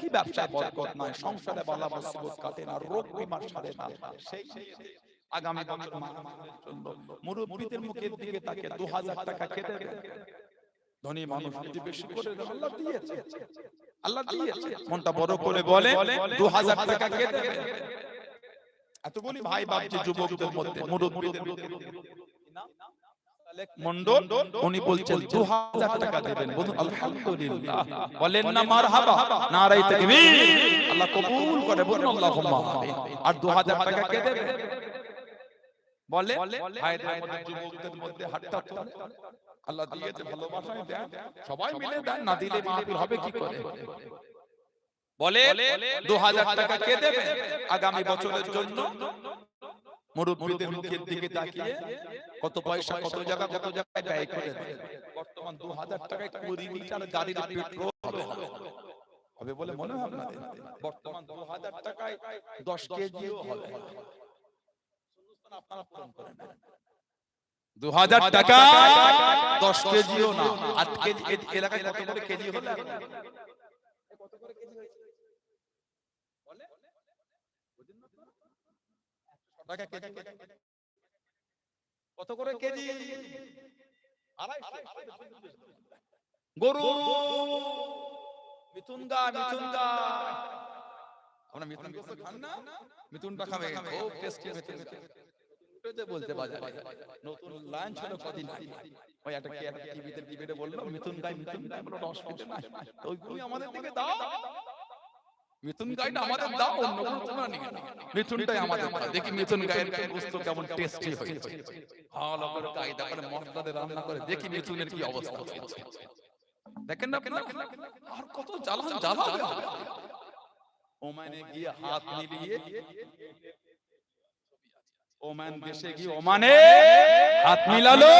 কি ব্যবসায় বরকত নাই সংসারে বালা মুসিবত কাটে না, রোগ বিমার সারে না। সেই আগামী বছর মুরব্বীদের মুখের দিকে তাকে 2000 টাকা খেতে ধনী মানুষ যদি বেশি করে আল্লাহ দিয়েছে। আল্লাহ দিয়েছে। মনটা বড় করে বলে 2000 টাকা কে দেবে এতগুলি ভাই বাপজি যুবকদের মধ্যে, মুরব্বীদের মধ্যে। মন্ডল উনি বলছেন 2000 টাকা দেবেন, বলুন, আলহামদুলিল্লাহ। বলেন, না, মারহাবা নারাই তাকবীর। আল্লাহ কবুল করে, বলুন, আল্লাহুম্মা আমিন। আর 2000 টাকা কে দেবে? বলে, ভাইদের মধ্যে, যুবকদের মধ্যে হাতটা তোলে। আল্লাহ দিয়েছে ভালোবাসায় দেন। সবাই মিলে দেন, না দিলে মাহফিল হবে কি করে? বলে 2000 টাকা কে দেবে আগামী বছরের জন্য? মুরব্বীদের মুখের দিকে তাকিয়ে কত পয়সা কত জায়গা কত জায়গায় ব্যয় করে বর্তমান 2000 টাকায় 20 লিটার গাড়ির পেট্রোল হবে। হবে। বলে মনে হয় আপনাদের? বর্তমান 2000 টাকায় 10 কেজিও হবে। আপনারা পূরণ করে নেন দু হাজার টাকা দশ কেজিও না। আট কেজি এলাকায় কত করে কেজি হলো এখন? কত করে কেজি হয়েছে? বলে? বুঝেন না তো? একশো টাকা কেজি কত করে কেজি? গরু! মিথুন গা মিথুন গা আমরা মিথুন গোস্ত খান না? মিথুনটা খাবে। খুব। টেস্টি মিথুন পেতে বলতে বাজারে। নতুন লাইন ছিল কদিন ওই একটা কি একটা টিভিতে টিভিতে বলল মিথুন গাই মিথুন গাই বলো অসুবিধা নাই তো ওইগুলি আমাদের দিকে দাও। মিথুন গাইটা আমাদের দাও অন্য কোনো তোমরা নিয়ে। মিথুনটাই আমাদের দাও দেখি মিথুন গায়ের গোস্ত কেমন টেস্টি হয়েছে। ভালো করে কায়দা করে মশলা দিয়ে রান্না করে দেখি মিথুনের কি অবস্থা। হয়েছে দেখেন না? আর কত জ্বালান জ্বালাবে ওমানে গিয়ে হাত মিলিয়ে ওমান দেশে গিয়ে ওমানে হাত মিলালো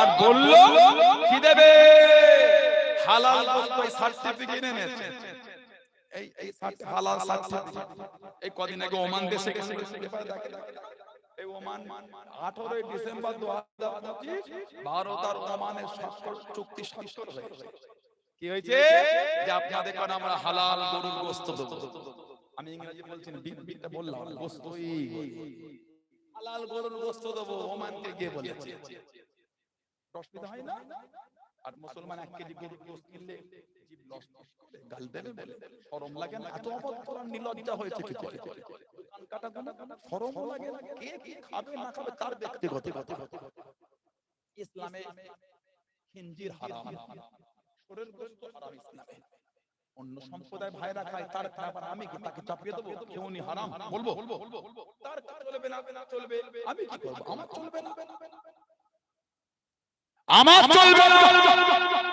আর বলল কি দেবে? হালাল বস্তু সার্টিফিকেট এনেছে। এই এই হালাল এই কদিন আগে ওমান দেশে গেছে। এই ওমান আঠারোই ডিসেম্বর দু হাজার পঁচিশ ভারত আর ওমানের স্বাক্ষর চুক্তি স্বাক্ষর হয়েছে। কি হয়েছে? যে আপনাদের কারণে আমরা হালাল গরুর গোস্ত দেবো। আমি ইংরেজি বলছি না, বললাম গোস্তই। হালাল গরুর গোস্ত দেবো ওমানকে গিয়ে বলেছে। অসুবিধা হয় না? আর মুসলমান এক কেজি গরুর গোস্ত কিনলে গাল দেবে শরম লাগে না। এত অভদ্র নির্লজ্জা হয়েছে কি করে দোকান কাটা গুলো শরম লাগে না। কে কি খাবে না খাবে তার ব্যক্তিগত। কথা ইসলামে খিনজির হারাম। শরীর গোস্ত হারাম ইসলামে। অন্য সম্প্রদায় ভাইরা খায় তার খাবার আমি কি তাকে চাপিয়ে দেবো? কেউ নি হারাম। বলব? তার চলবে না চলবে। আমি কি করব? আমার চলবে না। আমার চলবে না।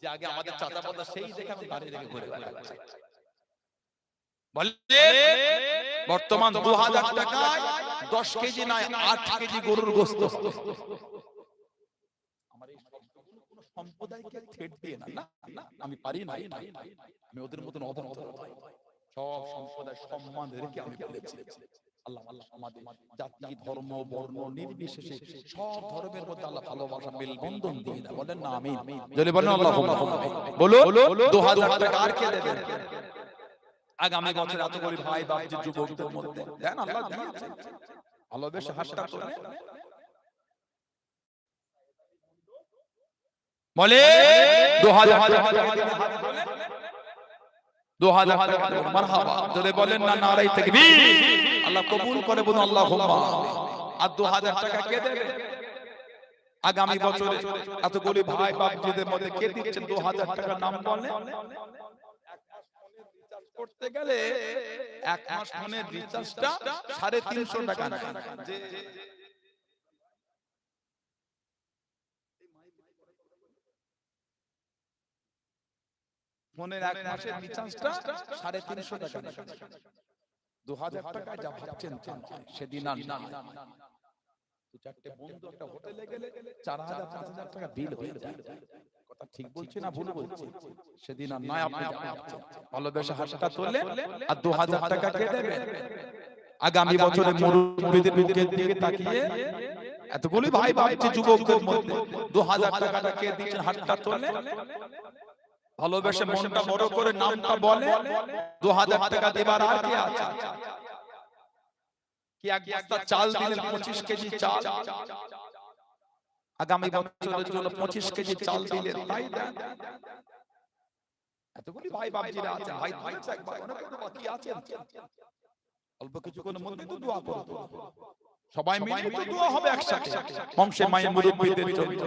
যে আগে আমাদের চাচা বলতো সেই দেখে এখন দাঁড়িয়ে রেখে ঘুরে বেড়াচ্ছে। বর্তমান দু হাজার টাকায় দশ কেজি নয় আট কেজি গরুর গোস্ত আমার এই সম্প্রদায়কে থ্রেট দিয়ে না না না আমি পারি না আমি ওদের মতন নই। সব সম্প্রদায় সম্মান রেখে আমি বলেছি। আল্লাহ আল্লাহ আমাদের জাতি ধর্ম বর্ণ নির্বিশেষে সব ধর্মের মধ্যে আল্লাহ ভালোবাসা মেলবন্ধন দিয়ে দেয় বলেন না আমি যদি বলেন আল্লাহ বলো দু হাজার টাকা আর কে দেবে আগামী বছর এত করে ভাই বাপ যুবকদের মধ্যে। দেন আল্লাহ দিয়েছেন ভালোবেসে হাতটা তোলে বলে দু হাজার টাকা দু হাজার টাকা দেবেন। মারহাবা। যদি বলেন না নারাই তাকবীর আল্লাহ কবুল করে বলুন আর দু হাজার টাকা কে দেবে? আগামী বছরে এতগুলি ভাই বাপ যেদের মধ্যে কে দিচ্ছেন দু হাজার টাকার নাম বলে? করতে গেলে এক মাস ফোনের রিচার্জটা সাড়ে তিনশো টাকা যে মনের এক মাসের রিচার্জটা সাড়ে তিনশো টাকা দু হাজার টাকায় যা ভাবছেন সেদিন আর না দু চারটে বন্ধু একটা হোটেলে গেলে চার হাজার পাঁচ হাজার টাকা বিল হয়ে যায়। কথা ঠিক বলছি না ভুল বলছি সেদিন আর নয় আপনি ভালোবেসে হাসটা তোলে আর দু হাজার টাকা কে দেবে আগামী বছরে মুরব্বীদের মুখের দিকে তাকিয়ে এতগুলি ভাই ভাবছে যুবকদের মধ্যে। দু হাজার টাকাটা কে দিচ্ছেন হাতটা তোলে। ভালোবেসে মনটা বড় করে নামটা বলে দু হাজার টাকা দেবার আর কে আছে? কি এক বস্তা চাল দিলেন পঁচিশ কেজি চাল? আগামী বছরের জন্য পঁচিশ কেজি চাল দিলেন তাই দেন এতগুলি ভাই ভাই ভাই একবার অনেক বাকি আছেন। অল্প কিছুক্ষণের মধ্যে তো দোয়া করব সবাই মিলে তো দোয়া হবে একসাথে। বংশে মায়ের মুরব্বীদের জন্য।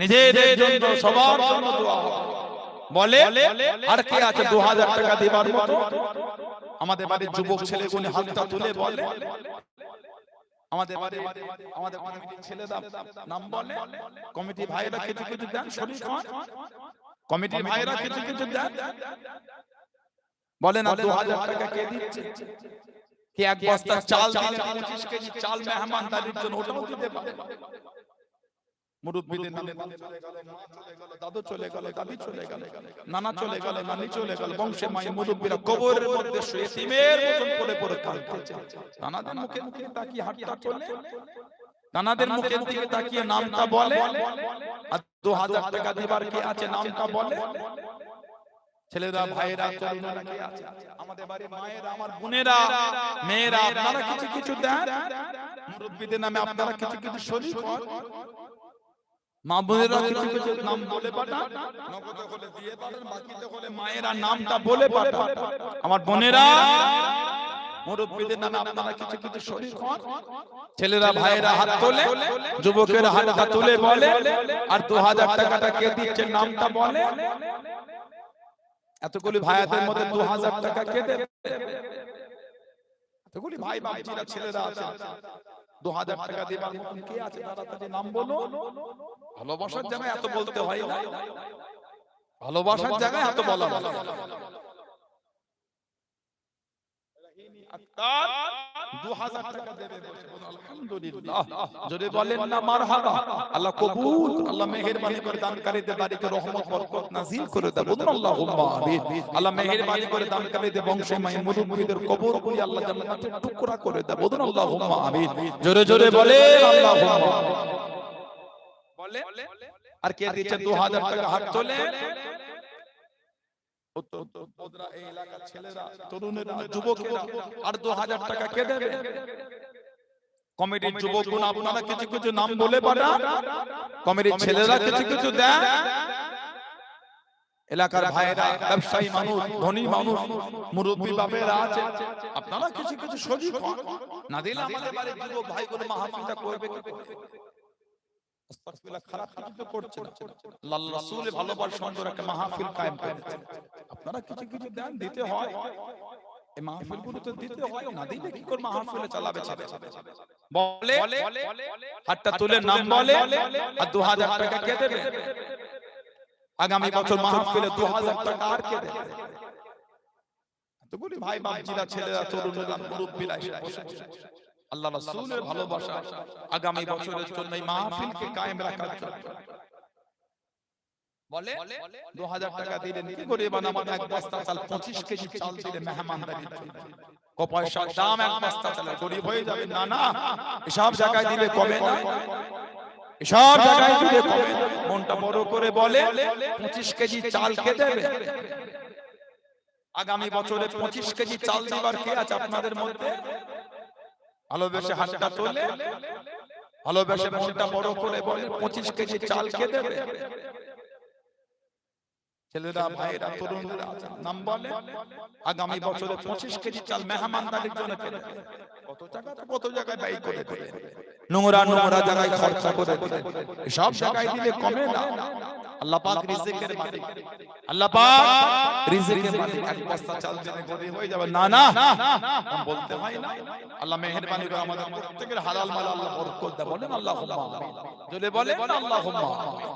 নিজেদের জন্য সবার জন্য দোয়া হবে। বলে আর কে আছে দু হাজার টাকা দেবার মতো? আমাদের বাড়ির যুবক ছেলেগুলি হাতটা তুলে বলে। আমাদের আমাদের কমিটির ছেলেরা নাম বলে। কমিটি ভাইরা কিছু কিছু দেন শরীর খান কমিটির ভাইরা কিছু কিছু দেন। বলে না দু হাজার টাকা কে দিচ্ছে? কি এক বস্তা চাল দিলে পঁচিশ কেজি চাল মেহমানদারির জন্য ওটাও দিতে পারে। মুরব্বীদের নামে বাপ চলে গেল, মা চলে গেল, দাদু চলে গেল দাদি চলে গেল নানা চলে গেল নানি চলে গেল বংশে মায়ের মুরব্বীরা কবরের মধ্যে শুয়ে তিমের মতন পড়ে পড়ে কাঁদছে নানাদের তাকিয়ে নানাদের মুখের দিকে তাকিয়ে নামটা বলে আর দু হাজার টাকা দিবার কে আছে নামটা বলে? ছেলেরা ভাইয়েরা তরুণরা কে আছে? আমাদের বাড়ির মায়েরা আমার বোনেরা মেয়েরা আপনারা কিছু কিছু দেন? মুরব্বীদের নামে আপনারা কিছু কিছু শরীর মা বোনেরা কিছু কিছু নাম বলে পাঠান। নগদে হলে দিয়ে পাঠান বাকিতে হলে মায়েরা নামটা বলে পাঠান। আমার বোনেরা মুরব্বীদের নামে আপনারা কিছু কিছু শরীর হন ছেলেরা ভাইয়েরা হাত তোলে যুবকের হাতটা তুলে বলে আর দু হাজার টাকাটা কে দিচ্ছে নামটা বলে। এতগুলি ভাইয়াদের মধ্যে দু হাজার টাকা কে দেবে। এতগুলি ভাই ছেলেরা আছে। দু হাজার টাকা দেবার মতন কে আছে তাড়াতাড়ি নাম বলো? ভালোবাসার জায়গায় এত বলতে হয় না। ভালোবাসার জায়গায় এত বলা হয় না। আক্তার, দু হাজার টাকা দেবে বলুন আলহামদুলিল্লাহ। যদি বলেন না মারহাবা। আল্লাহ কবুল আল্লাহ মেহেরবানি করে দানকারীদের বাড়িতে রহমত বরকত নাজিল করে বলুন আল্লাহুম্মা আমিন। আল্লাহ মেহেরবানি করে দানকারীদের বংশে মায়ের মুরব্বীদের কবর আল্লাহ জান্নাতের টুকরা করে বলুন আল্লাহুম্মা আমিন। জোরে জোরে বলে। আল্লাহুম্মা বলে। আর কে দিচ্ছে? 2000 টাকা হাত তোলে। এই এলাকার ছেলেরা তরুণেরা যুবকেরা আর 2000 টাকা কে দেবে? কমিটির যুবকগণ আপনারা কিছু কিছু নাম বলে পাঠান কমিটির ছেলেরা কিছু কিছু দেন এলাকার ভাইয়েরা ব্যবসায়ী মানুষ ধনী মানুষ মুরব্বী বাপেরা আছে। আপনারা কিছু কিছু না দিলে আমাদের বাড়ির যুবক ভাইগুলো মাহফিলটা করবে কি করে? আস্তাগফিরুল্লাহ, খারাপ কিছু করছে আল্লাহ রাসূলের ভালোবাসার সুন্দর একটা মাহফিল কায়েম করেছে। আপনারা কিছু কিছু দেন দিতে হয়। এই মাহফিলগুলো তো দিতে হয় না দিলে কি করে মাহফিলে চালাবে বলে হাতটা তুলে নাম বলে আর দু হাজার টাকা কে দেবে? আগামী বছর মাহফিলে দু হাজার টাকা আর কে দেবে? ভাই বাপজিরা ছেলেরা তরুণরা এসে বসে বসে। আল্লাহ রাসূলের ভালোবাসা আগামী বছরের জন্য এই মাহফিলকে কায়েম রাখার জন্য। বলে দু হাজার টাকা দিলেন কি করে বানাবার এক বস্তা চাল পঁচিশ কেজি চাল দিলে মেহমানদারির জন্য। ক পয়সার দাম এক বস্তা চাল গরিব হয়ে যাবে। না না এসব জায়গায় দিলে কমে না। এসব জায়গায় দিলে কমে মনটা বড় করে বলে পঁচিশ কেজি চাল কে দেবে? আগামী বছরে পঁচিশ কেজি চাল দিবার কে আছে আপনাদের মধ্যে? ভালোবেসে হাতটা তোলে ভালোবেসে মনটা বড় করে বলে পঁচিশ কেজি চাল কে দেবে। ছেলেরা ভাইরা তরুণরা নাম বলে আগামী বছরে পঁচিশ কেজি চাল মেহমানদারির জন্য কে কত টাকা কত জায়গায় ব্যয় করে দেবে। নোংরা নোংরা জায়গায় খরচা করে সব জায়গায় দিলে কমে না। আল্লাহ পাক রিজিকের মালিক। আল্লাহ পাক রিজিকের মালিক। এক বস্তা চাল দিলে গরিব হয়ে যাবে। না না। বলতে হয় না। আল্লাহ মেহেরবানি করে আমাদের প্রত্যেকের হালাল মাল আল্লাহ বরকত দেয়। বলেন আল্লাহুম্মা। আমিন যদি বলেন আল্লাহুম্মা। আমিন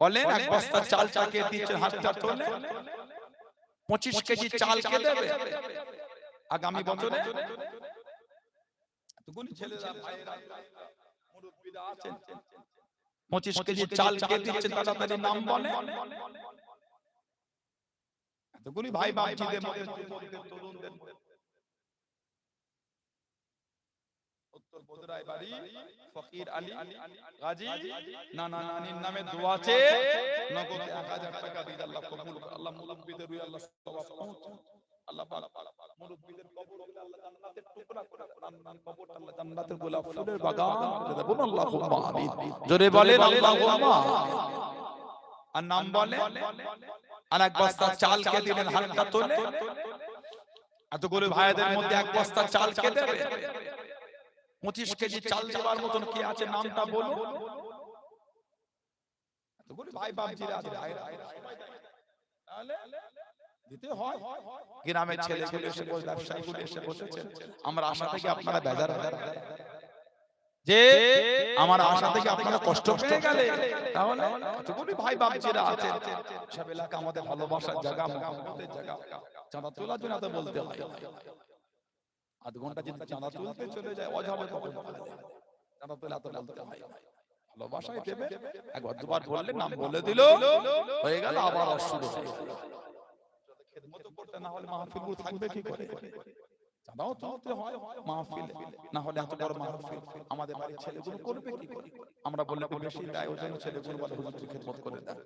বলেন এক বস্তা চাল চাকে দিচ্ছেন হাতটা তোলে পঁচিশ কেজি চাল কে দেবে? আগামী বছরে? এতগুলি ছেলেরা ভাইয়েরা মুরব্বিরা আছেন। পঁচিশ কেজি চাল কে দিচ্ছেন তাড়াতাড়ি নাম বলে। এতগুলি ভাই বাপজিদের মধ্যে তরুণদের মধ্যে। বাড়ি ফকির আলী গাজী নানা নানির নামে দোয়া আছে নগদে 1000 টাকা দিয়ে আল্লাহ কবুল আল্লাহ মুরব্বিদের রুই আল্লাহ সওয়াব পৌঁছায় আর বলে? এক বস্তা চাল কে দিলেন হাতটা তোলে? এতগুলো ভাইদের মধ্যে এক বস্তা চাল কে দেবে? পঁচিশ কেজি চাল দেওয়ার মতন কি আছে নামটা এতগুলো ভাই বাপজিরা তাহলে দিতে হয়। গ্রামের ছেলেগুলো এসে বসে ব্যবসায়ীগুলো এসে আমরা আশা থেকে আপনারা বেজার। যে আমার আশা থেকে আপনারা কষ্ট পেয়ে গেলে তাহলে ভাই বাপজিরা আছে সব এলাকা আমাদের ভালোবাসার জায়গা মহব্বতের জায়গা। চাঁদা তোলার জন্য তো বলতে হয়। আধ ঘণ্টা যদি চাঁদা তুলতে চলে যায় অজাবে তখন চাঁদা তোলা তো বলতে হয়। ভালোবাসায় দেবে। একবার দুবার বললে নাম বলে দিল হয়ে গেল আবার অসুবিধা খেদমত করতে না হলে মাহফিলগুলো থাকবে কি করে? চাঁদাও তুলতে হয় মাহফিল। না হলে এত বড় মাহফিল। আমাদের বাড়ির ছেলেগুলো করবে কি করে? আমরা বললে বেশি দেয় ওই জন্য ছেলেগুলো বলে হুজুর খেদমত করে দেয়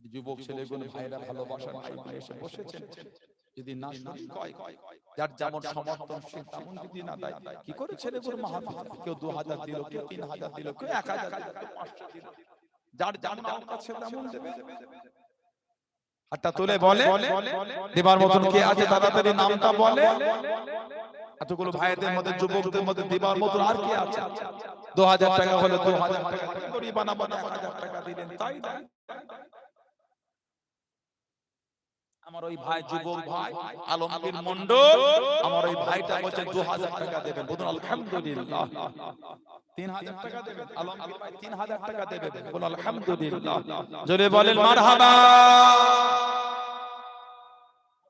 যুবক ছেলেগুলো ভাইরা ভালোবাসার ভাই এসে বসেছেন। যদি না শুনি কয় যার যেমন সমর্থনশীল তেমন যদি না দেয় কি করে ছেলেগুলো মাহফিল? কেউ দু হাজার দিল কেউ তিন হাজার দিল কেউ এক হাজার দিল কেউ পাঁচশো দিল। যার যেমন আমার কাছে তেমন দেবে। হাতটা তুলে বলে দেবার মতন কে আছে তাড়াতাড়ি নামটা বলে। এতগুলো ভাইদের মধ্যে যুবকদের মধ্যে দিবার মতন আর কে আছে? দু হাজার টাকা হলে দু হাজার টাকা বানাবো এক হাজার টাকা দিলেন তাই আমার ওই ভাই যুবক ভাই আলমগীর মন্ডল আমার ওই ভাইটা বলছে দু হাজার টাকা দেবেন। বলুন আলহামদুলিল্লাহ। তিন হাজার টাকা দেবেন। আলমগীর ভাই তিন হাজার টাকা দেবেন। বলুন আলহামদুলিল্লাহ। জোরে বলেন মারহাবা।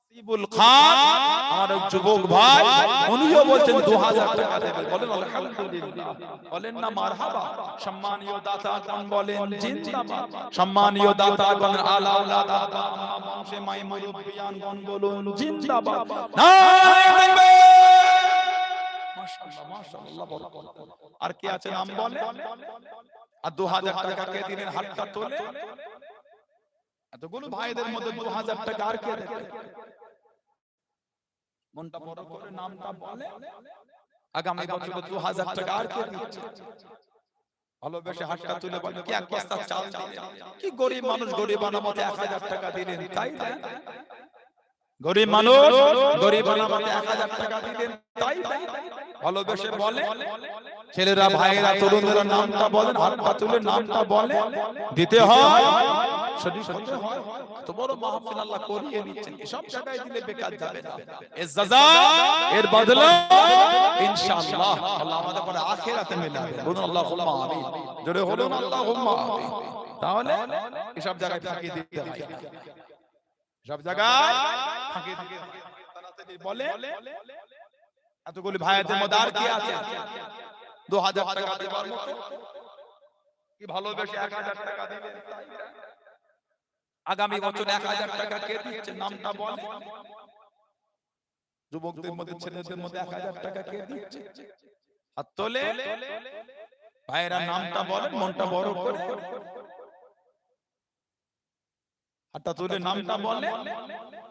নসিবুল খান আমার যুবক ভাই উনিও বলছেন দু হাজার টাকা দেবেন। বলেন আলহামদুলিল্লাহ। বলেন না মারহাবা। সম্মানীয় দাতা কোন বলেন জিন্দাবাদ। সম্মানীয় দাতা আলা আলা দাতা আম্মা মাই বলুন জিন্দাবাদ। আর কে আছে নাম বলে আর দু হাজার টাকা কে দিলেন হাতটা তোলে। এতগুলো ভাইদের মধ্যে দু হাজার টাকা আর কে দেবে মনটা বড় করে নামটা বলে আগামী বছর দু হাজার টাকা আর কে দিচ্ছে? ভালোবেসে হাতটা তুলে বলে কি এক বস্তা চাল দিলেন? কি গরিব মানুষ গরিব আনামতে এক হাজার টাকা দিলেন তাই দেন গরিব মানুষ গরিব আনামতে এক হাজার টাকা দিলেন তাই ভালোবেসে বলে ছেলেরা ভাইয়েরা তরুণেরা নামটা বলেন হাতটা তুলে নামটা বলে দিতে হয় শরীর হতে হয় এত বড় মাহফিল আল্লাহ করিয়ে নিচ্ছেন এসব জায়গায় দিলে বেকার যাবে না। এর জাযা এর বদলা ইনশাআল্লাহ। আল্লাহ আমাদের পরে আখিরাতে মিলাবে। বলুন আল্লাহুম্মা আমিন। জোরে বলুন আল্লাহুম্মা আমিন। তাহলে এসব জায়গায় দিতে হয়। সব জায়গায় ফাঁকি বলে এতগুলি ভাইয়াদের মধ্যে আর কি আছে দু হাজার টাকা দেওয়ার মতো। কি ভালোবেসে এক হাজার টাকা দিবেন আগামী বছর এক হাজার টাকা কে দিচ্ছে? নামটা বলে। যুবকদের মধ্যে ছেলেদের মধ্যে এক হাজার টাকা কে দিচ্ছে? হাত তোলে। ভাইয়েরা নামটা বলেন মনটা বড় করে। হাতটা তুলে নামটা বলে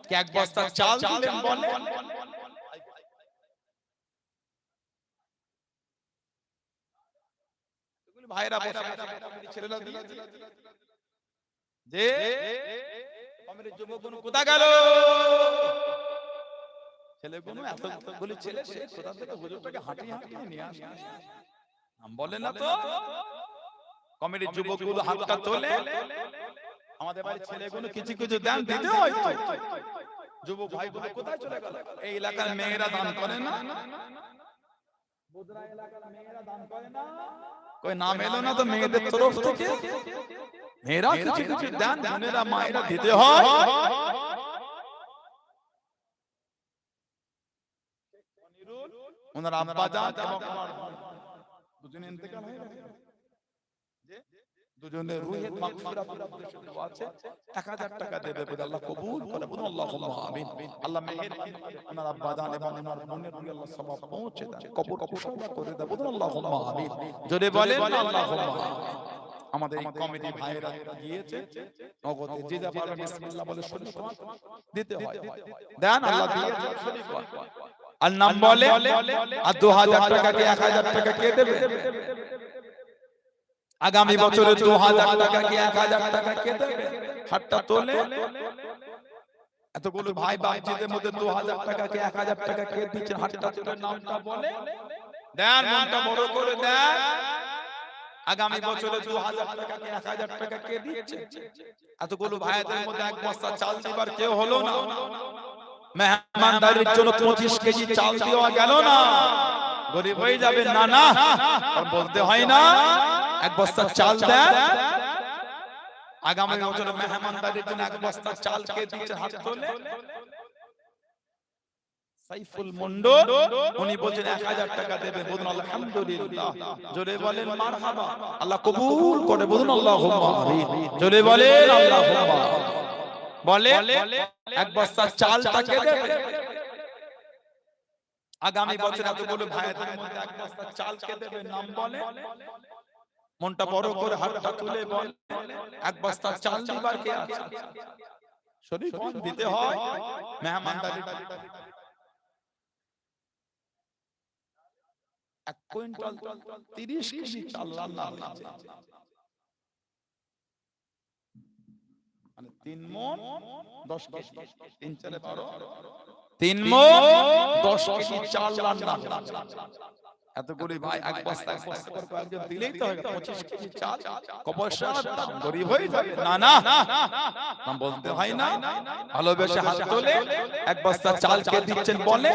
কে এক বস্তা চাল দিলেন বলে। ভাইরা ছেলেরা যে কোথা গেল? ছেলেগুলো এতগুলি ছেলে সে কোথা থেকে হুজুরটাকে হাঁটিয়ে হাঁটিয়ে নিয়ে আসে? বলে না তো। যুবকগুলো হাতটা তোলে। আমাদের বাড়ির ছেলেগুলো কিছু কিছু দান দিতে হয়। যুবক ভাইগুলো কোথায় চলে গেল? এই এলাকার মেয়েরা দান করে না। বোদরা এলাকার মেয়েরা দান করে না। কই নাম এলো না তো মেয়েদের তরফ থেকে? মেয়েরা কিছু কিছু দেন বোনেরা মায়েরা দিতে হয়। ওনার আব্বা যান এবং ওনার দুজনে ইন্তেকাল হয়ে রুহের দোয়া আছে। 1000 টাকা দেবে বলে আল্লাহ কবুল করে বলুন আল্লাহুম্মা আমিন। আল্লাহ মেহেরবানি ওনার আব্বা যান এবং ওনার বোনের রুহে আল্লাহ সওয়াব পৌঁছে দেন। কবর কুশলা করে দেন বলুন আল্লাহুম্মা আমিন। জোরে বলেন আল্লাহুম্মা আমাদের এই কমিটি ভাইয়েরা গিয়েছে নগদে যে যা পারবে বিসমিল্লাহ বলে শরীফ দিতে হয়। দেন আল্লাহ দিয়েছে আর নাম বলে আর দু হাজার টাকাকে এক হাজার টাকা কে দেবে? আগামী বছরে দু হাজার টাকাকে এক হাজার টাকা কে দেবে হাতটা তোলে? এতগুলো ভাই বাচ্চাদের মধ্যে দু হাজার টাকাকে এক হাজার টাকা কে দিচ্ছে হাতটা তোলে নামটা বলে? দেন মনটা বড় করে দেন। আগামী বছরে দু হাজার টাকাকে এক হাজার টাকা কে দিচ্ছে? এতগুলো ভাইদের মধ্যে এক বস্তা চাল দিবার কেউ হলো না। মেহমানদারির জন্য পঁচিশ কেজি চাল দেওয়া গেল না। গরিব হয়ে যাবে না না। বলতে হয় না। এক বস্তা চাল দেন। আগামী বছরে মেহমানদারির জন্য এক বস্তা চাল কে দিচ্ছে হাত তোলে। সাইফুল মন্ডল উনি বলছেন 1000 টাকা দেবে বলুন আলহামদুলিল্লাহ। জোরে বলেন মারহাবা। আল্লাহ কবুল করে বলুন আল্লাহুম্মা আমিন। জোরে বলেন আল্লাহুম্মা। বলে এক বস্তা চাল তাকে দেবে। আগামী বছর এতগুলো ভাইদের মধ্যে এক বস্তা চাল কে দেবে? নাম বলে। মনটা বড় করে হাতটা তুলে বলে এক বস্তা চাল দিবার কে আছে? শরীফ দিতে হয়। মেহমানদারি। এক কুইন্টাল তিরিশ কেজি চাল রান্না হয়েছে। মানে তিন মন দশ কেজি। তিন চারে বারো। তিন মন দশ কেজি চাল রান্না এত গরিব ভাই এক বস্তা এক বস্তা করে কয়েকজন দিলেই তো হবে পঁচিশ কেজি চাল কপয়সার দাম গরিব হয়ে যাবে। না না বলতে হয় না। ভালোবেসে হাত তোলে এক বস্তা চাল কে দিচ্ছেন বলে।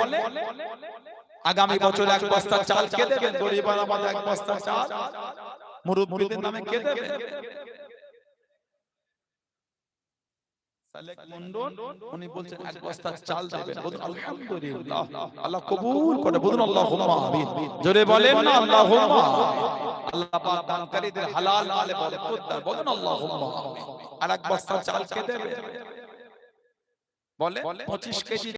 আগামী বছর এক বস্তা চাল কে দেবেন? গরিব আমাদের এক বস্তা চাল। মুরুব্বীদের নামে কে দেবে সালেক মন্ডল উনি বলছেন এক বস্তা চাল দেবেন। বলুন আলহামদুলিল্লাহ। আল্লাহ কবুল করে। বলুন আল্লাহুম্মা আমিন। জোরে বলেন না আল্লাহুম্মা আল্লাহ পাক দানকারীদের হালাল মালে বরকত দান। বলুন আল্লাহুম্মা আমিন। আর এক বস্তা চাল কে দেবে বলে 25 কেজি